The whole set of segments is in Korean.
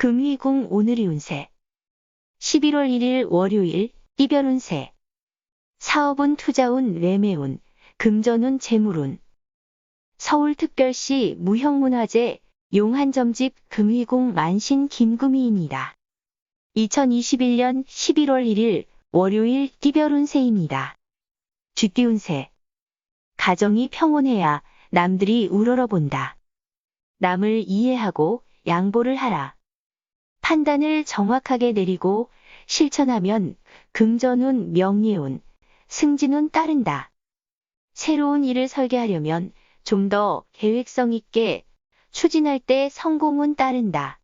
금희궁 오늘이 운세 11월 1일 월요일 이별 운세 사업운 투자운 매매운 금전운 재물운 서울특별시 무형문화재 용한점집 금희궁 만신 김금희입니다. 2021년 11월 1일 월요일 이별운세입니다. 쥐띠 운세 가정이 평온해야 남들이 우러러본다. 남을 이해하고 양보를 하라. 판단을 정확하게 내리고 실천하면 금전운, 명예운, 승진운 따른다. 새로운 일을 설계하려면 좀 더 계획성 있게 추진할 때 성공은 따른다.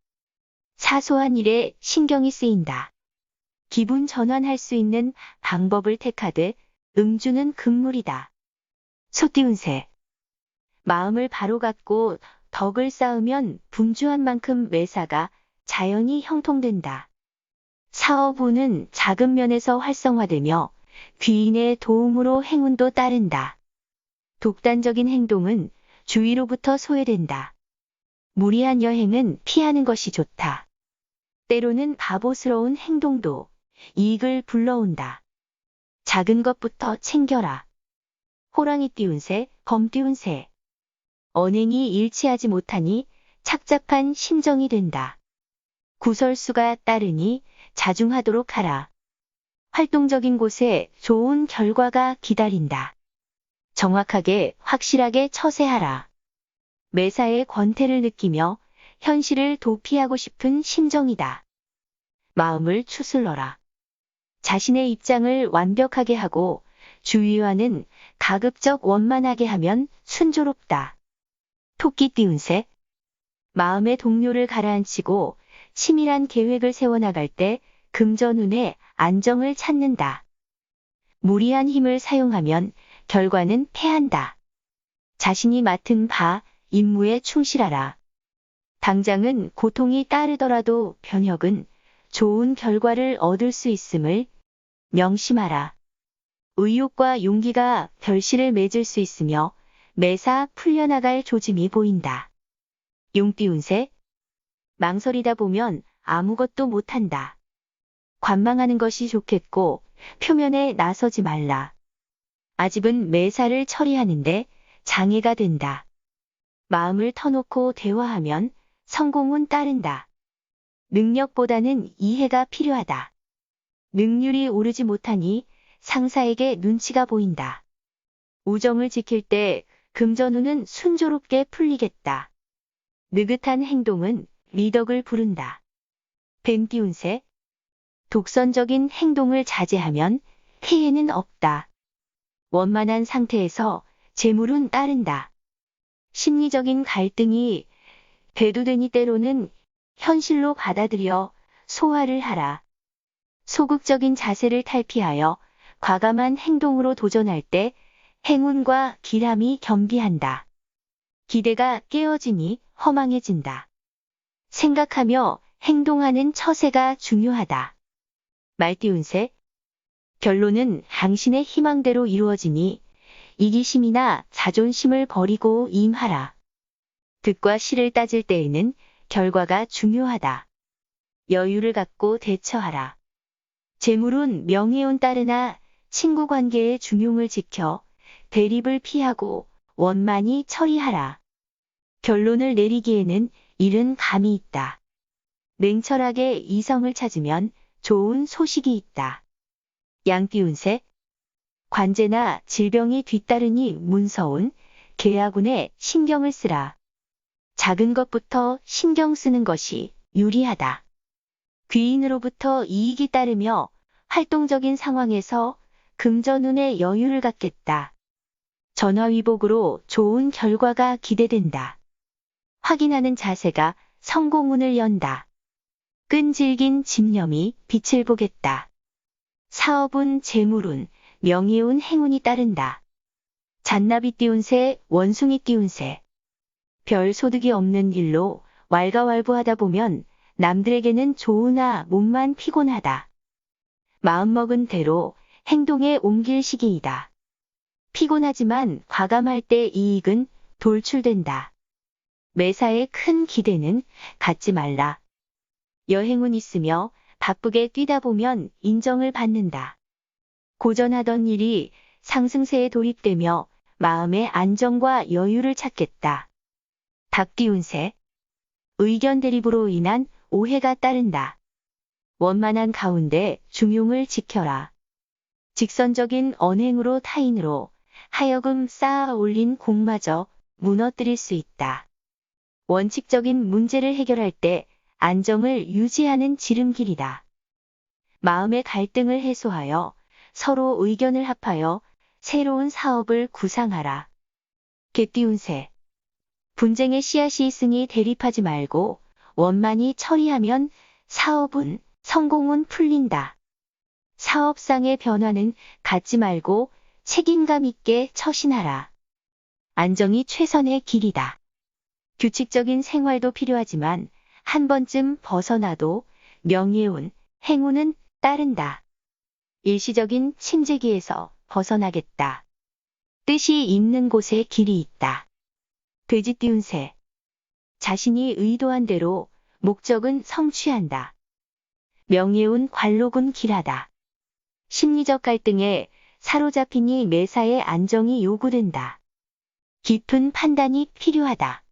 사소한 일에 신경이 쓰인다. 기분 전환할 수 있는 방법을 택하되 음주는 금물이다. 소띠운세 마음을 바로 갖고 덕을 쌓으면 분주한 만큼 매사가 자연히 형통된다. 사업운은 작은 면에서 활성화되며 귀인의 도움으로 행운도 따른다. 독단적인 행동은 주위로부터 소외된다. 무리한 여행은 피하는 것이 좋다. 때로는 바보스러운 행동도 이익을 불러온다. 작은 것부터 챙겨라. 호랑이 띠운새, 검 띠운새. 언행이 일치하지 못하니 착잡한 심정이 된다. 구설수가 따르니 자중하도록 하라. 활동적인 곳에 좋은 결과가 기다린다. 정확하게 확실하게 처세하라. 매사에 권태를 느끼며 현실을 도피하고 싶은 심정이다. 마음을 추슬러라. 자신의 입장을 완벽하게 하고 주위와는 가급적 원만하게 하면 순조롭다. 토끼 띠운새 마음의 동료를 가라앉히고 치밀한 계획을 세워나갈 때 금전운에 안정을 찾는다. 무리한 힘을 사용하면 결과는 패한다. 자신이 맡은 바, 임무에 충실하라. 당장은 고통이 따르더라도 변혁은 좋은 결과를 얻을 수 있음을 명심하라. 의욕과 용기가 결실을 맺을 수 있으며 매사 풀려나갈 조짐이 보인다. 용띠운세 망설이다 보면 아무것도 못한다. 관망하는 것이 좋겠고 표면에 나서지 말라. 아집은 매사를 처리하는데 장애가 된다. 마음을 터놓고 대화하면 성공은 따른다. 능력보다는 이해가 필요하다. 능률이 오르지 못하니 상사에게 눈치가 보인다. 우정을 지킬 때 금전운은 순조롭게 풀리겠다. 느긋한 행동은 미덕을 부른다. 뱀띠운세 독선적인 행동을 자제하면 피해는 없다. 원만한 상태에서 재물은 따른다. 심리적인 갈등이 대두되니 때로는 현실로 받아들여 소화를 하라. 소극적인 자세를 탈피하여 과감한 행동으로 도전할 때 행운과 기람이 겸비한다. 기대가 깨어지니 허망해진다. 생각하며 행동하는 처세가 중요하다. 말띠운세 결론은 당신의 희망대로 이루어지니 이기심이나 자존심을 버리고 임하라. 득과 실을 따질 때에는 결과가 중요하다. 여유를 갖고 대처하라. 재물은 명예운 따르나 친구 관계의 중용을 지켜 대립을 피하고 원만히 처리하라. 결론을 내리기에는 이른 감이 있다. 냉철하게 이성을 찾으면 좋은 소식이 있다. 양띠운세 관제나 질병이 뒤따르니 문서운 계약운에 신경을 쓰라. 작은 것부터 신경 쓰는 것이 유리하다. 귀인으로부터 이익이 따르며 활동적인 상황에서 금전운의 여유를 갖겠다. 전화위복으로 좋은 결과가 기대된다. 확인하는 자세가 성공운을 연다. 끈질긴 집념이 빛을 보겠다. 사업운, 재물운, 명예운, 행운이 따른다. 잔나비 띄운 새, 원숭이 띄운 새. 별 소득이 없는 일로 왈가왈부하다 보면 남들에게는 좋으나 몸만 피곤하다. 마음먹은 대로 행동에 옮길 시기이다. 피곤하지만 과감할 때 이익은 돌출된다. 매사에 큰 기대는 갖지 말라. 여행운 있으며 바쁘게 뛰다 보면 인정을 받는다. 고전하던 일이 상승세에 돌입되며 마음의 안정과 여유를 찾겠다. 닭띠운세 의견 대립으로 인한 오해가 따른다. 원만한 가운데 중용을 지켜라. 직선적인 언행으로 타인으로 하여금 쌓아 올린 공마저 무너뜨릴 수 있다. 원칙적인 문제를 해결할 때 안정을 유지하는 지름길이다. 마음의 갈등을 해소하여 서로 의견을 합하여 새로운 사업을 구상하라. 개띠운세 분쟁의 씨앗이 있으니 대립하지 말고 원만히 처리하면 사업은 성공은 풀린다. 사업상의 변화는 갖지 말고 책임감 있게 처신하라. 안정이 최선의 길이다. 규칙적인 생활도 필요하지만 한 번쯤 벗어나도 명예운, 행운은 따른다. 일시적인 침재기에서 벗어나겠다. 뜻이 있는 곳에 길이 있다. 돼지 띠운새. 자신이 의도한 대로 목적은 성취한다. 명예운 관록은 길하다. 심리적 갈등에 사로잡히니 매사의 안정이 요구된다. 깊은 판단이 필요하다.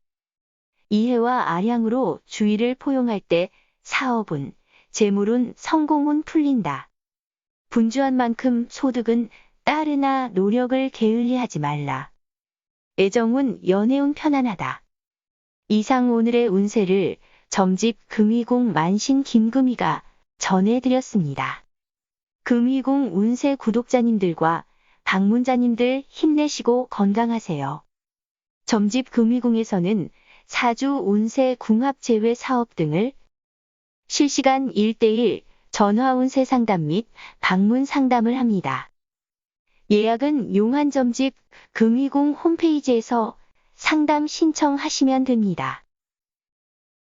이해와 아량으로 주의를 포용할 때 사업은, 재물은 성공은 풀린다. 분주한 만큼 소득은 따르나 노력을 게을리하지 말라. 애정은 연애운 편안하다. 이상 오늘의 운세를 점집 금위공 만신 김금희가 전해드렸습니다. 금위공 운세 구독자님들과 방문자님들 힘내시고 건강하세요. 점집 금위공에서는 사주 운세 궁합 제외 사업 등을 실시간 1대1 전화 운세 상담 및 방문 상담을 합니다. 예약은 용한점집 금위공 홈페이지에서 상담 신청하시면 됩니다.